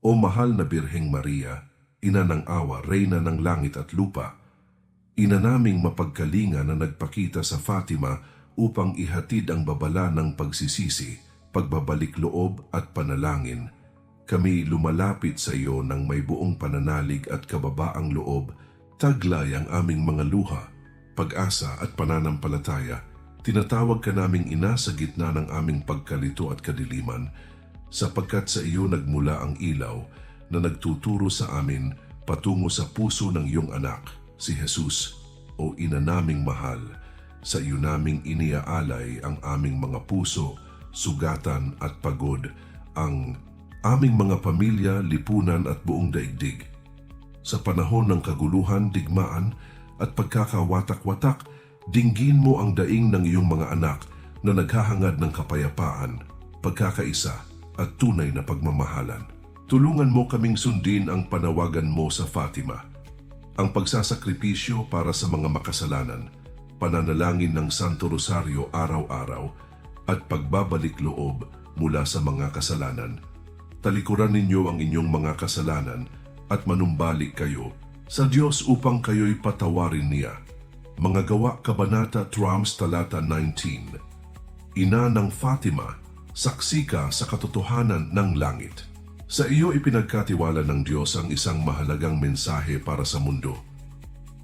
O mahal na Birheng Maria, ina ng awa, reyna ng langit at lupa, ina naming mapagkalinga na nagpakita sa Fatima upang ihatid ang babala ng pagsisisi, pagbabalik loob at panalangin. Kami lumalapit sa iyo ng may buong pananalig at kababaang loob, taglay ang aming mga luha, pag-asa at pananampalataya. Tinatawag ka naming ina sa gitna ng aming pagkalito at kadiliman, sapagkat sa iyo nagmula ang ilaw na nagtuturo sa amin patungo sa puso ng iyong anak, si Jesus, o ina naming mahal. Sa iyo naming iniaalay ang aming mga puso, sugatan at pagod, ang aming mga pamilya, lipunan at buong daigdig. Sa panahon ng kaguluhan, digmaan at pagkakawatak-watak, dinggin mo ang daing ng iyong mga anak na naghahangad ng kapayapaan, pagkakaisa at tunay na pagmamahalan. Tulungan mo kaming sundin ang panawagan mo sa Fatima, ang pagsasakripisyo para sa mga makasalanan, pananalangin ng Santo Rosario araw-araw at pagbabalik loob mula sa mga kasalanan. Talikuran ninyo ang inyong mga kasalanan at manumbalik kayo sa Diyos upang kayo'y patawarin niya. Mga gawa Kabanata Trams Talata 19 Ina ng Fatima, saksi ka sa katotohanan ng langit. Sa iyo ipinagkatiwala ng Diyos ang isang mahalagang mensahe para sa mundo.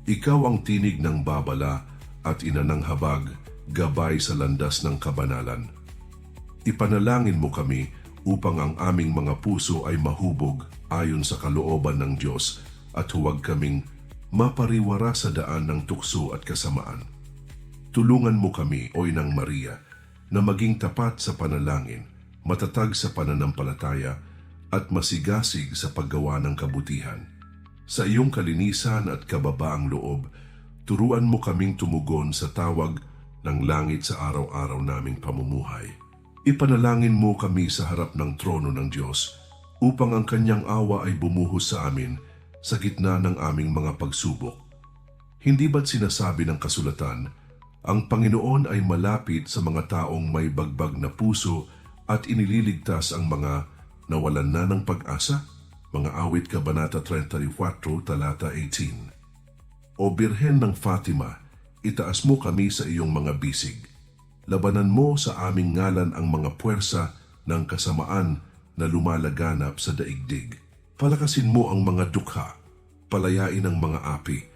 Ikaw ang tinig ng babala at ina ng habag, gabay sa landas ng kabanalan. Ipanalangin mo kami upang ang aming mga puso ay mahubog ayon sa kalooban ng Diyos at huwag kaming mapariwara sa daan ng tukso at kasamaan. Tulungan mo kami, o Inang Maria, na maging tapat sa panalangin, matatag sa pananampalataya, at masigasig sa paggawa ng kabutihan. Sa iyong kalinisan at kababaang loob, turuan mo kaming tumugon sa tawag ng langit sa araw-araw naming pamumuhay. Ipanalangin mo kami sa harap ng trono ng Diyos upang ang kanyang awa ay bumuhos sa amin sa gitna ng aming mga pagsubok. Hindi ba't sinasabi ng kasulatan, ang Panginoon ay malapit sa mga taong may bagbag na puso at inililigtas ang mga nawalan na ng pag-asa? Mga awit Kabanata 34, talata 18. O Birhen ng Fatima, itaas mo kami sa iyong mga bisig. Labanan mo sa aming ngalan ang mga puwersa ng kasamaan na lumalaganap sa daigdig. Palakasin mo ang mga dukha, palayain ang mga api,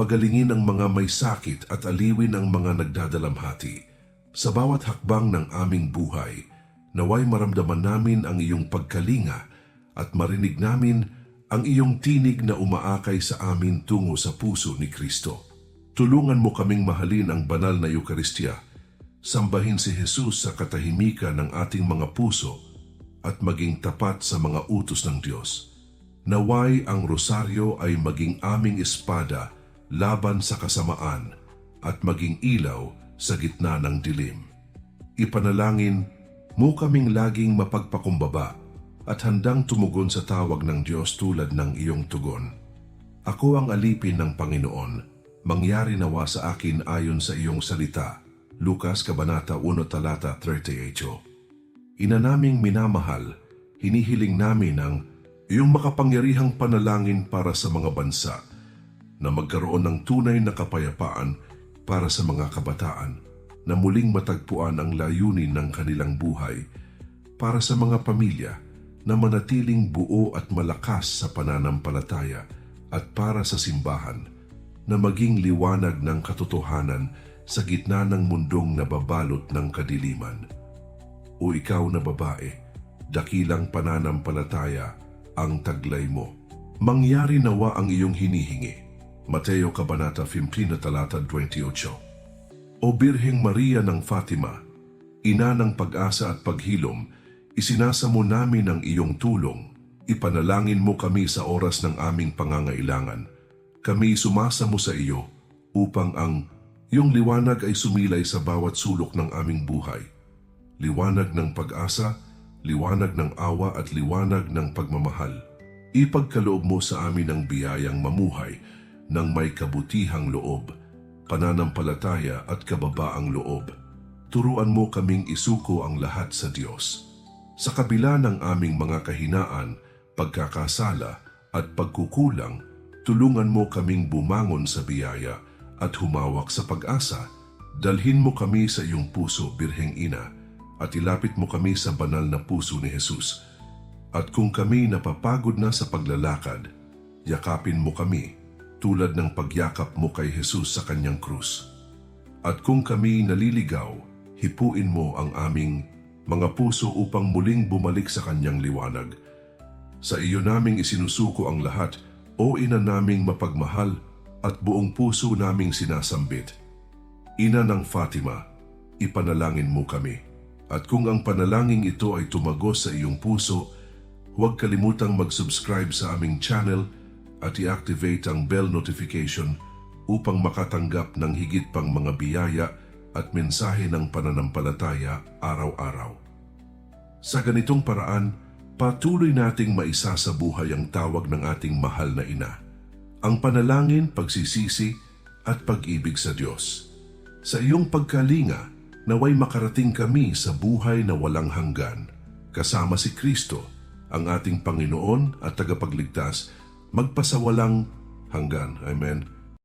pagalingin ang mga may sakit at aliwin ang mga nagdadalamhati. Sa bawat hakbang ng aming buhay, naway maramdaman namin ang iyong pagkalinga at marinig namin ang iyong tinig na umaakay sa amin tungo sa puso ni Kristo. Tulungan mo kaming mahalin ang banal na Eukaristya, sambahin si Jesus sa katahimikan ng ating mga puso at maging tapat sa mga utos ng Diyos. Naway ang rosaryo ay maging aming espada laban sa kasamaan at maging ilaw sa gitna ng dilim. Ipanalangin mo kaming laging mapagpakumbaba at handang tumugon sa tawag ng Diyos tulad ng iyong tugon. Ako ang alipin ng Panginoon, mangyari nawa sa akin ayon sa iyong salita. Lukas Kabanata 1 Talata 38 Ina naming minamahal, hinihiling namin ang iyong makapangyarihang panalangin para sa mga bansa na magkaroon ng tunay na kapayapaan para sa mga kabataan na muling matagpuan ang layunin ng kanilang buhay para sa mga pamilya na manatiling buo at malakas sa pananampalataya at para sa simbahan na maging liwanag ng katotohanan sa gitna ng mundong nababalot ng kadiliman. O ikaw na babae, dakilang pananampalataya ang taglay mo. Mangyari nawa ang iyong hinihingi. Mateo Kabanata 15 talata 28 O Birheng Maria ng Fatima, ina ng pag-asa at paghilom, isinasa mo namin ang iyong tulong. Ipanalangin mo kami sa oras ng aming pangangailangan. Kami sumasa mo sa iyo upang ang iyong liwanag ay sumilay sa bawat sulok ng aming buhay. Liwanag ng pag-asa, liwanag ng awa at liwanag ng pagmamahal. Ipagkaloob mo sa amin ang biyayang mamuhay ng may kabutihang loob, pananampalataya at kababaang loob. Turuan mo kaming isuko ang lahat sa Diyos. Sa kabila ng aming mga kahinaan, pagkakasala at pagkukulang, tulungan mo kaming bumangon sa biyaya at humawak sa pag-asa. Dalhin mo kami sa iyong puso, Birheng Ina, at ilapit mo kami sa banal na puso ni Jesus. At kung kami napapagod na sa paglalakad, yakapin mo kami tulad ng pagyakap mo kay Jesus sa kanyang krus. At kung kami naliligaw, hipuin mo ang aming mga puso upang muling bumalik sa kanyang liwanag. Sa iyo naming isinusuko ang lahat, o ina naming mapagmahal at buong puso naming sinasambit. Ina ng Fatima, ipanalangin mo kami. At kung ang panalangin ito ay tumagos sa iyong puso, huwag kalimutang mag-subscribe sa aming channel at i-activate ang bell notification upang makatanggap ng higit pang mga biyaya at mensahe ng pananampalataya araw-araw. Sa ganitong paraan, patuloy nating maisa sa buhay ang tawag ng ating mahal na ina. Ang panalangin, pagsisisi at pag-ibig sa Diyos. Sa iyong pagkalinga, naway makarating kami sa buhay na walang hanggan. Kasama si Kristo, ang ating Panginoon at tagapagligtas, magpasawalang hanggan. Amen.